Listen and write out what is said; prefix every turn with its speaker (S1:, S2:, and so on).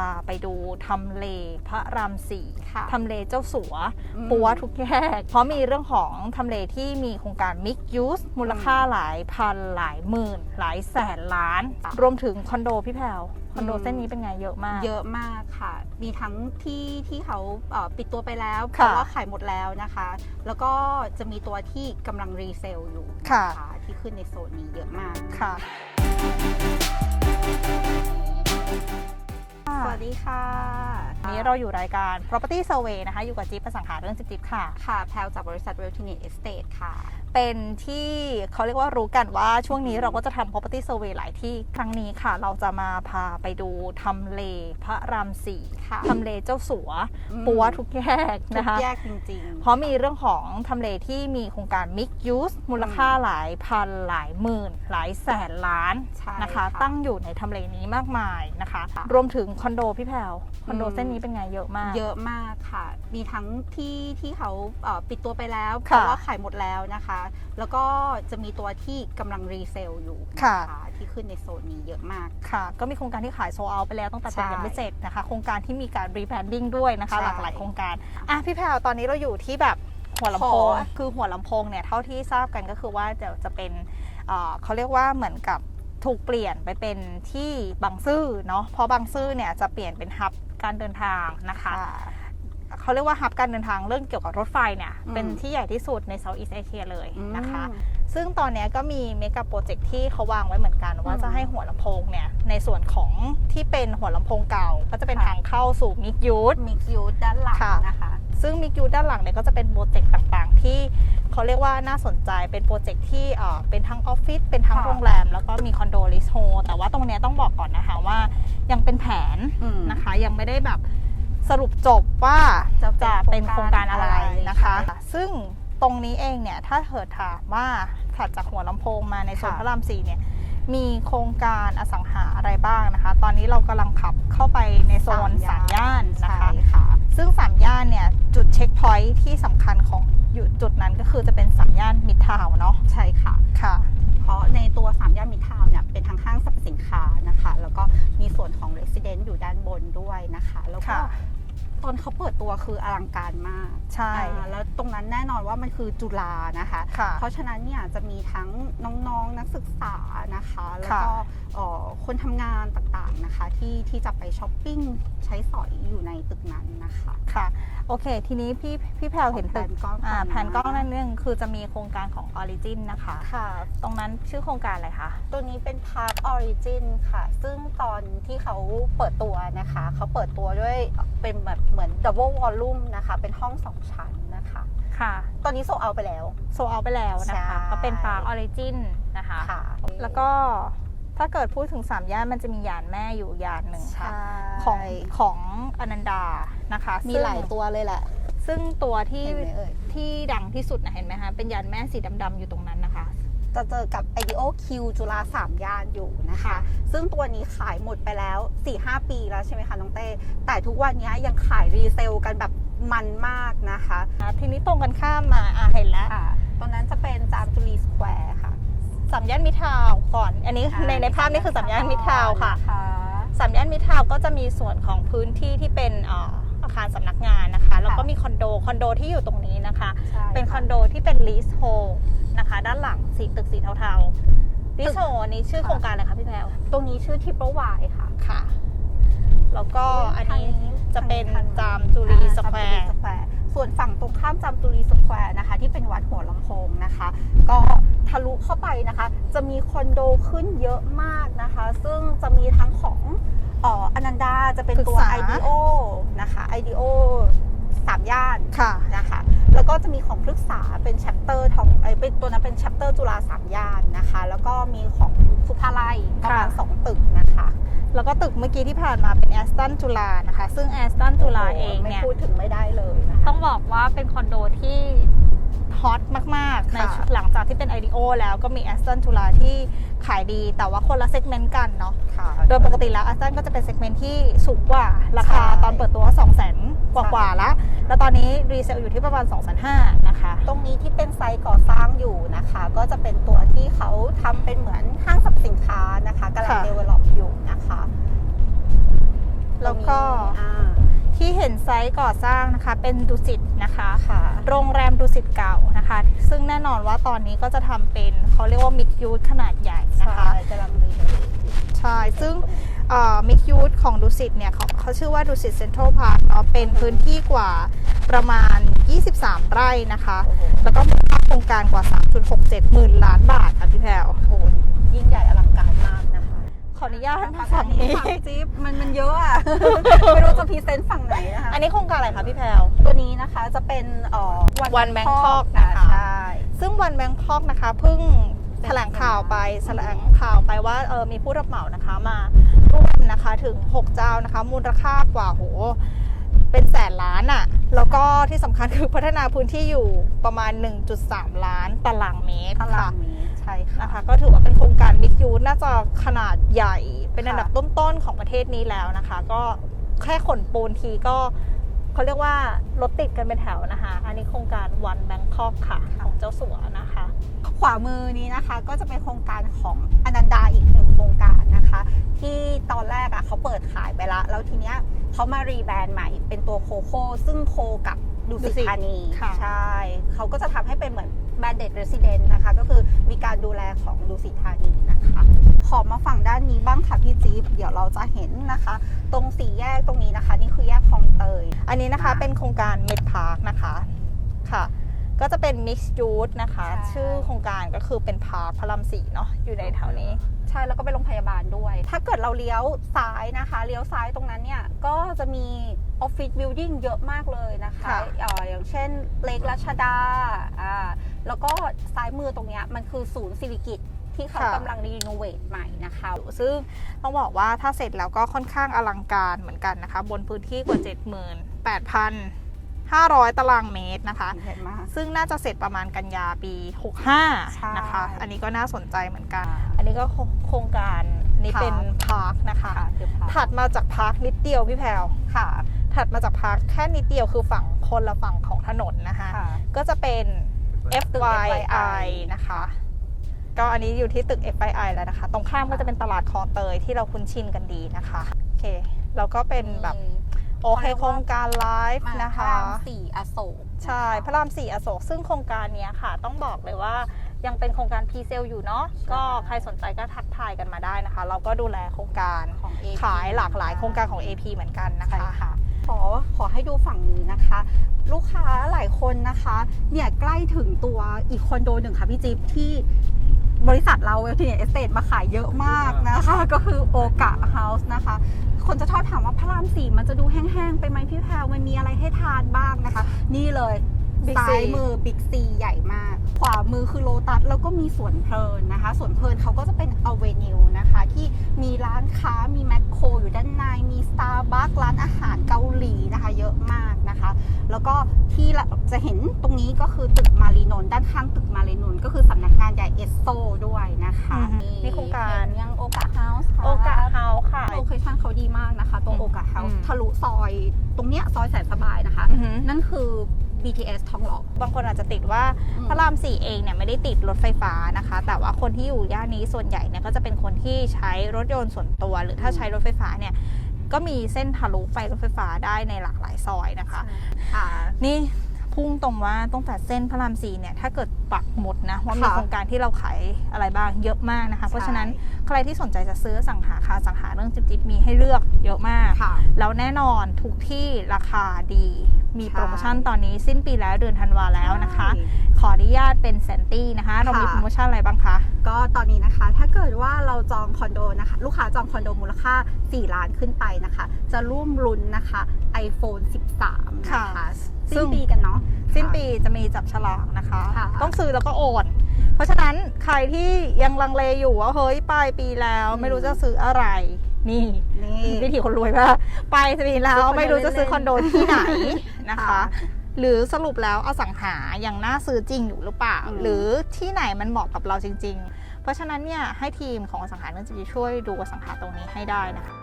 S1: พาไปดูทำเลพระรามสี่
S2: ค่ะ
S1: ทำเลเจ้าสัว
S2: อืม
S1: ปัวทุกแยก เพราะมีเรื่องของทำเลที่มีโครงการมิกยูสมูลค่าหลายพันหลายหมื่น หลายแสนล้าน
S2: ค่ะ
S1: รวมถึงคอนโดพี่แพรวคอนโด
S2: อืม
S1: เส้นนี้เป็นไงเยอะมาก
S2: เยอะมากค่ะ มีทั้งที่ที่เขาเอ่อปิดตัวไปแล้วเพ
S1: ค่ะ
S2: ราะว่าขายหมดแล้วนะคะ แล้วก็จะมีตัวที่กำลังรีเซลอยู่
S1: ค่ะ
S2: นที่ขึ้นในโซนนี้เยอะมาก
S1: ค่ะ
S2: สวัสดีค่ะ
S1: วันนี้เราอยู่รายการ property survey นะคะ อยู่กับจิ๊บประสังหาเรื่องจิ๊บๆค่ะ
S2: ค่ะ แพลวจากบริษัท w e l t i n e t Estate ค่ะ
S1: เป็นที่เขาเรียกว่ารู้กันว่าช่วงนี้เราก็จะทำ property survey หลายที่ครั้งนี้ค่ะ เราจะมาพาไปดูทำเลพระรามสี่
S2: ค่ะ
S1: ทำเลเจ้าสัว
S2: อืม
S1: ปัวทุกแยก
S2: ทุ
S1: นะ
S2: ก
S1: คะ
S2: แยกจริงๆ
S1: เพราะมีเรื่องของทำเลที่มีโครงการมิกยูสมูลค่าหลายพันหลายหมื่น หลายแสนล้าน
S2: ใช่
S1: นะคะ
S2: ค่ะ
S1: ตั้งอยู่ในทำเลนี้มากมาย นะคะ
S2: ค่ะ
S1: รวมถึงคอนโดพี่แพรวคอนโด
S2: อืม
S1: เส้นนี้เป็นไงเยอะมาก
S2: เยอะมากค่ะ มีทั้งที่ที่เขาเอ่อปิดตัวไปแล้วเพ
S1: ค่ะ
S2: ราะว่าขายหมดแล้วนะคะ แล้วก็จะมีตัวที่กำลังรีเซลอยู่
S1: ค่ะ
S2: นที่ขึ้นในโซนนี้เยอะมาก
S1: ค่ะ ก็มีโครงการที่ขายโซเอาไปแล้วตั้งแต่
S2: ใช่
S1: เป็นยังไม่เสร็จนะคะ โครงการที่มีการรีแบรนดิ้งด้วยนะคะ
S2: ใช่
S1: หลากหลายโครงการ อะพี่แพรวตอนนี้เราอยู่ที่แบบหัวลำโพง
S2: ขอ
S1: คือหัวลำโพงเนี่ยเท่าที่ทราบกันก็คือว่าจะจะเป็นเอ่อเขาเรียกว่าเหมือนกับ ถูกเปลี่ยนไปเป็นที่บางซื่อเนาะเพราะบางซื่อเนี่ยจะเปลี่ยนเป็นฮับการเดินทางนะคะเขาเรียกว่าฮับการเดินทางเรื่องเกี่ยวกับรถไฟเนี่ย
S2: อืม
S1: เป็นที่ใหญ่ที่สุดในเซาท์อีสเอเชียเลยนะคะ
S2: อืม
S1: ซึ่งตอนเนี้ยก็มีเมกะโปรเจกต์ที่เขาวางไว้เหมือนกันว่า
S2: อืม
S1: จะให้หัวลำโพงเนี่ย ในส่วนของที่เป็นหัวลำโพงเก่า ก็จะเป็น
S2: ค่ะ
S1: ทางเข้าสู่มิกยูท
S2: มิกซ์ยูด้านหลัง
S1: ค่ะ
S2: นะคะ
S1: ซึ่งมิกยูด้านหลังเนี่ยก็จะเป็นโปรเจกต์ต่างๆ ที่เขาเรียกว่าน่าสนใจเป็นโปรเจกต์ที่เอ่อเป็นทั้งออฟฟิศเป็นทั้ง
S2: ค่ะ
S1: โรงแรม แล้วก็มีคอนโดลิสโฮแต่ว่าตรงเนี้ยต้องบอกก่อนนะคะว่ายังเป็นแผน
S2: อืม
S1: นะคะ ยังไม่ได้แบบสรุปจบว่า
S2: จะ
S1: จะ
S2: เป็
S1: เป็น
S2: น
S1: โค
S2: โค
S1: ร
S2: รงง
S1: กา
S2: การร
S1: อะไร
S2: อะไร
S1: นะคะ
S2: ใช่
S1: ซึ่งตรงนี้เองเนี่ยถ้าเกิดถามว่าถัดจากหัวลำโพงมาในโซน
S2: ค่ะ
S1: พระรามสี่เนี่ยมีโครงการอสังหาอะไรบ้างนะคะ ตอนนี้เรากำลังขับเข้าไปในโซนสามย่านนะคะ
S2: ใช่ค่ะ
S1: ซึ่งสามย่านเนี่ยจุดเช็คพอยท์ที่สำคัญของอยู่จุดนั้นก็คือจะเป็นสามย่านมิดทาวน์เนาะ
S2: ใช่ค่ะ
S1: ค่ะ
S2: เพราะในตัวสามย่านมิตรทาวน์เนี่ยเป็นทางห้างสรรพสินค้านะคะ แล้วก็มีส่วนของ Resident อยู่ด้านบนด้วยนะคะ แล้วก็
S1: ค่ะ
S2: ตอนเขาเปิดตัวคืออลังการมาก
S1: ใช่
S2: อ่าแล้วตรงนั้นแน่นอนว่ามันคือจุฬานะคะ
S1: ค่ะ
S2: เพราะฉะนั้นเนี่ยจะมีทั้งน้องๆนักศึกษานะคะ แล้วก็
S1: ค่ะ
S2: เอ่อคนทำงานต่างๆนะคะ ที่ที่จะไปช้อปปิ้งใช้สอยอยู่ในตึกนั้นนะคะ
S1: ค่ะโอเค ทีนี้พี่พี่แพลวเห็นตึก
S2: แผนกล้อง
S1: อ่า
S2: ก่อนนะ
S1: แผนกล้องนั่นเองคือจะมีโครงการของ Origin นะคะ
S2: ค่ะ
S1: ตรงนั้นชื่อโครงการอะไรคะ
S2: ตัวนี้เป็น Park Origin ค่ะ ซึ่งตอนที่เขาเปิดตัวนะคะ เขาเปิดตัวด้วยเป็นแบบเหมือน Double Volume นะคะ เป็นห้องสองชั้นนะคะ
S1: ค่ะ
S2: ตอนนี้โซเอาไปแล้ว
S1: โซเอาไปแล้วนะคะ
S2: ใช่
S1: ก็เป็น Park Origin นะคะ
S2: ค่ะ
S1: แล้วก็ถ้าเกิดพูดถึง3ย่านมันจะมียานแม่อยู่ยานหนึ่งค่ะ ของของอนันดานะคะ
S2: มี
S1: ซึ่ง
S2: หลายตัวเลยแหละ
S1: ซึ่งตัวที่
S2: เห็นไหมเอ่ย
S1: ที่ดังที่สุดนะเห็นไหมคะ เป็นยานแม่สีดำๆอยู่ตรงนั้นนะคะ
S2: จะเจอกับ IDEO Q จุฬาสามย่านอยู่นะคะ
S1: ค่ะ
S2: ซึ่งตัวนี้ขายหมดไปแล้ว 4-5 ปีแล้วใช่ไหมคะน้องเต้ แต่ทุกวันนี้ยังขายรีเซลกันแบบมันมากนะคะ
S1: ทีนี้ตรงกันข้ามมาอะเห็นแล้ว
S2: ค่ะตรงนั้นจะเป็นจามจุรีสแควร์ค่ะ
S1: สามย่านมิตรทาวน์ก่อน อันนี้ในในภาพนี้คือสามย่านมิตรทาวน์ค่ะสามย่านมิตรทาวน์ก็จะมีส่วนของพื้นที่ที่เป็นเอ่ออาคารสำนักงานนะคะ แล้วก็มีคอนโด คอนโดที่อยู่ตรงนี้นะคะ
S2: ใช่
S1: เป็นคอนโดที่เป็นลีสโฮ นะคะ ด้านหลังสีตึกสีเทาๆลีสโฮอันนี้ชื่อโครงการอะไรคะพี่แพรว
S2: ตรงนี้ชื่อทิปเปิลวายค่ะ
S1: ค่ะ แล้วก็อันนี้
S2: ทางนี้
S1: จะเป็น
S2: ทางนี้
S1: จามจุรีสแคว
S2: จามจุรี
S1: ร์
S2: สแควร์ส่วนฝั่งตรงข้ามจามจุรีสแควร์นะคะ ที่เป็นวัดหัวลำโพงนะคะ ก็ทะลุเข้าไปนะคะ จะมีคอนโดขึ้นเยอะมากนะคะ ซึ่งจะมีทั้งของเอ่ออนันดาจะเป็นตัว
S1: ปรึกษา
S2: IDEO นะคะ IDEO สามย่าน
S1: ค่ะ
S2: นะคะ แล้วก็จะมีของพฤกษาเป็นแชปเตอร์ทองไอยเป็นตัวนั้นเป็นแชปเตอร์จุฬาสามย่านนะคะ แล้วก็มีของสุภาลัยประมาณ
S1: ค่ะ
S2: สองตึกนะคะ
S1: แล้วก็ตึกเมื่อกี้ที่ผ่านมาเป็นแอสตันจุฬานะคะ ซึ่งแอสตันจุฬาเอง
S2: ไม่
S1: เนี่ย
S2: พูดถึงไม่ได้เลยนะคะ
S1: ต้องบอกว่าเป็นคอนโดที่ ฮอตมากๆ ใน
S2: ค่ะ
S1: หลังจากที่เป็น IDO แล้วก็มีแอสตันจุฬาที่ขายดีแต่ว่าคนละเซกเมนต์กันเนาะ
S2: ค่ะ
S1: โดยปกติแล้วแอสตันก็จะเป็นเซกเมนต์ที่สูงกว่า ราคา
S2: ใช่
S1: ตอนเปิดตัว 2 0 0 0 0 0กว่า
S2: ใช่
S1: ๆแล้ว แล้วตอนนี้รีเซลอยู่ที่ประมาณ 2 5 0 0 0นะคะ
S2: ตรงนี้ที่เป็นไซต์ก่อสร้างอยู่นะคะ ก็จะเป็นตัวที่เขาทำเป็นเหมือนห้างสรรพสินค้านะคะกำลัง
S1: ค่ะ
S2: เดเวล็อปอยู่นะคะ
S1: แล้วก็
S2: อ่า
S1: ที่เห็นไซต์ก่อสร้างนะคะ เป็นดุสิตนะคะ
S2: ค่ะ
S1: โรงแรมดุสิตเก่านะคะ ซึ่งแน่นอนว่าตอนนี้ก็จะทำเป็นเขาเรียกว่ามิกยูทขนาดใหญ่นะ
S2: ใช่
S1: คะ
S2: กำลังรีโนเวท
S1: ใช่ ซึ่งมิกยูทของดุสิตเนี่ยเขาเขาชื่อว่าดุสิตเซ็นทรัลพาร์คเนาะเป็นพื้นที่กว่าประมาณ 23 ไร่นะคะ
S2: โอ้โห
S1: แล้วก็มูลค่าโครงการกว่า 3.67 หมื่นล้านบาทค่ะพี่แพรว
S2: โอ้โหยิ่งใหญ่อลังการมากนะคะ
S1: ข ออนุญาต
S2: ฝั่
S1: ฝั่
S2: ง
S1: ง
S2: นี้
S1: นี้
S2: ฝั่งจิ๊บมันมันเยอะอะไม่รู้จะพรีเซนต์ฝั่งไหนนะคะ
S1: อันนี้โครงการอะไรคะพี่แพรว
S2: ตัวนี้นะคะจะเป็นเอ่อ
S1: One Bangkok
S2: นะ
S1: นะคะ
S2: ใช่
S1: ซึ่งวันแบงคอกนะคะเพิ่งแถลงข่าวไปแถลงข่าวไปว่าเออมีผู้รับเหมานะคะมาร่วมนะคะถึง 6 เจ้านะคะ มูลค่ากว่าโหเป็นแสนล้านอะ่ะ แล้วก็ที่สำคัญคือพัฒนาพื้นที่อยู่ประมาณ 1.3 ล้านตารางเมตร
S2: ตา
S1: ค่ะ
S2: รางนี้ ใช่ค่ะ
S1: นะคะก็ถือว่าเป็นโครงการบิ๊กยูน่าจะขนาดใหญ่เป็นอันดับ
S2: ค่ะ
S1: ต้นๆของประเทศนี้แล้วนะคะ ก็แค่ขนปูนทีก็เขาเรียกว่ารถติดกันเป็นแถวนะคะ อันนี้โครงการวันแบงคอกค่ะ ของเจ้าสัวนะคะ
S2: ขวามือนี้นะคะก็จะเป็นโครงการของอนันดาอีกหนึ่งโครงการนะคะ ที่ตอนแรกอะเขาเปิดขายไปแล้วแล้วทีเนี้ยเขามารีแบรนด์ใหม่เป็นตัวโคโค่ซึ่งโคกับดูสิตธานี
S1: ค่ะ
S2: ใช่ เขาก็จะทำให้เป็นเหมือน แบรนด์เด็ดเรสซิเดนต์นะคะ ก็คือมีการดูแลของดูสิตธานีนะคะขอมาฝั่งด้านนี้บ้างค่ะพี่จี๊บเดี๋ยวเราจะเห็นนะคะ ตรงสี่แยกตรงนี้นะคะ นี่คือแยกคลองเตย
S1: อันนี้นะคะ
S2: ค่ะ
S1: เป็นโครงการเมดพาร์คนะคะค่ะ ก็จะเป็น Mixed Use นะคะ
S2: ใช่
S1: ชื่อโครงการก็คือเป็นพาร์คพระรามสี่เนาะอยู่ในแถวนี้
S2: ใช่แล้วก็ไปโรงพยาบาลด้วย ถ้าเกิดเราเลี้ยวซ้ายนะคะ เลี้ยวซ้ายตรงนั้นเนี่ย ก็จะมีออฟฟิศบิลดิ่งเยอะมากเลยนะคะ
S1: ค่ะ
S2: เอ่ออย่างเช่นเล็กรัชดาอ่า แล้วก็ซ้ายมือตรงเนี้ยมันคือศูนย์ศิริกิตที่เขากำลังรีโนเวทใหม่นะคะ
S1: ซึ่งต้องบอกว่าถ้าเสร็จแล้วก็ค่อนข้างอลังการเหมือนกันนะคะ บนพื้นที่กว่า 78,500 ตารางเมตรนะคะ
S2: เห็นมาก
S1: ซึ่งน่าจะเสร็จประมาณกันยาปี
S2: ใช่
S1: 65 นะคะ อันนี้ก็น่าสนใจเหมือนกัน อันนี้ก็โครงการนี้เป็น พาร์คนะคะ
S2: ค่ะเดี๋ยวพา
S1: ถัดมาจากพาร์คนิดเดียวพี่แพรว
S2: ค่ะ
S1: ถัดมาจากพาร์คแค่นิดเดียวคือฝั่งคนละฝั่งของถนนนะคะ
S2: ค่ะ
S1: ก็จะเป็น
S2: ตึก
S1: FYI นะคะ ก็อันนี้อยู่ที่ตึก FYI แล้วนะคะ ตรงข้ามก็จะเป็นตลาดคลองเตยที่เราคุ้นชินกันดีนะคะโอเคแล้วก็เป็นแบบโอเคโครงการไลฟ์
S2: มา
S1: นะ
S2: พระ
S1: คะ
S2: รามสี่อโศก
S1: ใช่พระรามสี่อโศกซึ่งโครงการเนี้ยค่ะ ต้องบอกเลยว่ายังเป็นโครงการพีเซลอยู่เนาะก็ใครสนใจก็ทักทายกันมาได้นะคะ เราก็ดูแลโครงการ
S2: ของ AP
S1: ขายหลากหลายโครงการของ AP เหมือนกันนะ
S2: ใช่
S1: คะ
S2: ค่ะขอขอให้ดูฝั่งนี้นะคะ ลูกค้าหลายคนนะคะ เนี่ยใกล้ถึงตัวอีกคอนโดหนึ่งค่ะพี่จิ๊บที่บริษัทเราเวลทีเนเอสเตทมาขายเยอะมากนะคะ ก็คือโอกะเฮาส์นะคะ คนจะชอบถามว่าพระรามสี่มันจะดูแห้งๆ ไปไหมพี่แพรวมันมีอะไรให้ทานบ้างนะคะ นี่เลย
S1: Big C
S2: ซ้ายมือบิ๊กซีใหญ่มาก ขวามือคือโลตัสแล้วก็มีสวนเพลินนะคะสวนเพลินเขาก็จะเป็นอเวนิวนะคะ ที่มีร้านค้ามีแมคโครอยู่ด้านในมีสตาร์บัคร้านอาหารเกาหลีนะคะ เยอะมากนะคะ แล้วก็ที่เราจะเห็นตรงนี้ก็คือตึกมารีนนท์ด้านข้างตึกมารีนนท์ก็คือสำนักงานใหญ่เอสโซด้วยนะคะ
S1: อือฮึนี่โครงการ
S2: เห็นยังโอกาเฮาส์
S1: โอกาเฮาค่ะ
S2: โลเคชั่นเขาดีมากนะคะ ตัว
S1: อืม
S2: โอกาเฮา
S1: อื
S2: ส์
S1: ม
S2: ทะลุซอยตรงเนี้ยซอยแสนสบายนะคะ
S1: อือหือ
S2: นั่นคือ BTS ทองหล่อ
S1: บางคนอาจจะติดว่า
S2: อืม
S1: พระรามสี่เองเนี่ยไม่ได้ติดรถไฟฟ้านะคะ แต่ว่าคนที่อยู่ย่านนี้ส่วนใหญ่เนี่ยก็จะเป็นคนที่ใช้รถยนต์ส่วนตัว หรือถ้าใช้รถไฟฟ้าเนี่ยก็มีเส้นทะลุไปรถไฟฟ้าได้ในหลากหลายซอยนะคะ
S2: ค่ะ
S1: นี่พุ่งตรงว่าตั้งแต่เส้นพระรามสี่เนี่ยถ้าเกิดปักหมุดนะว่ามี
S2: ค่ะ
S1: โครงการที่เราขายอะไรบ้างเยอะมากนะคะ เพราะฉะนั้นใครที่สนใจจะซื้อสังหาคาสังหาเรื่องจิ๊บจิบมีให้เลือก เยอะมาก
S2: ค่ะ
S1: แล้วแน่นอนทุกที่ราคาดี มี
S2: ใช่
S1: โปรโมชั่นตอนนี้สิ้นปีแล้วเดือนธันวาแล้วนะคะ
S2: ใช่
S1: ขออนุญาตเป็นแซนตี้นะคะ เรามี
S2: ค่ะ
S1: โปรโมชั่นอะไรบ้างคะ
S2: ก็ตอนนี้นะคะ ถ้าเกิดว่าเราจองคอนโดนะคะ ลูกค้าจองคอนโดมูลค่า 4 ล้านขึ้นไปนะคะ จะร่วมลุ้นนะคะ iPhone 13 นะคะ
S1: ค่ะ
S2: สิ้นปีกันเนาะ
S1: สิ้นปีจะมีจับฉลากนะคะ
S2: ค่ะ
S1: ต้องซื้อแล้วก็โอนเพราะฉะนั้นใครที่ยังลังเลอยู่ว่าเฮ้ยปลายปีแล้ว
S2: อืม
S1: ไม่รู้จะซื้ออะไร นี่
S2: นี่
S1: วิธีคนรวยป่ะปลายปีแล้
S2: ซื้
S1: ว
S2: อคอนโด
S1: ไม่รู้จะซื้อคอนโดที่ไหนนะคะ
S2: ค่ะ
S1: หรือสรุปแล้วอสังหายังน่าซื้อจริงอยู่หรือเปล่า
S2: อืม
S1: หรือที่ไหนมันเหมาะกับเราจริง ๆ เพราะฉะนั้นเนี่ยให้ทีมของอสังหาเรื่องจะช่วยดูอสังหาตรงนี้ให้ได้นะคะ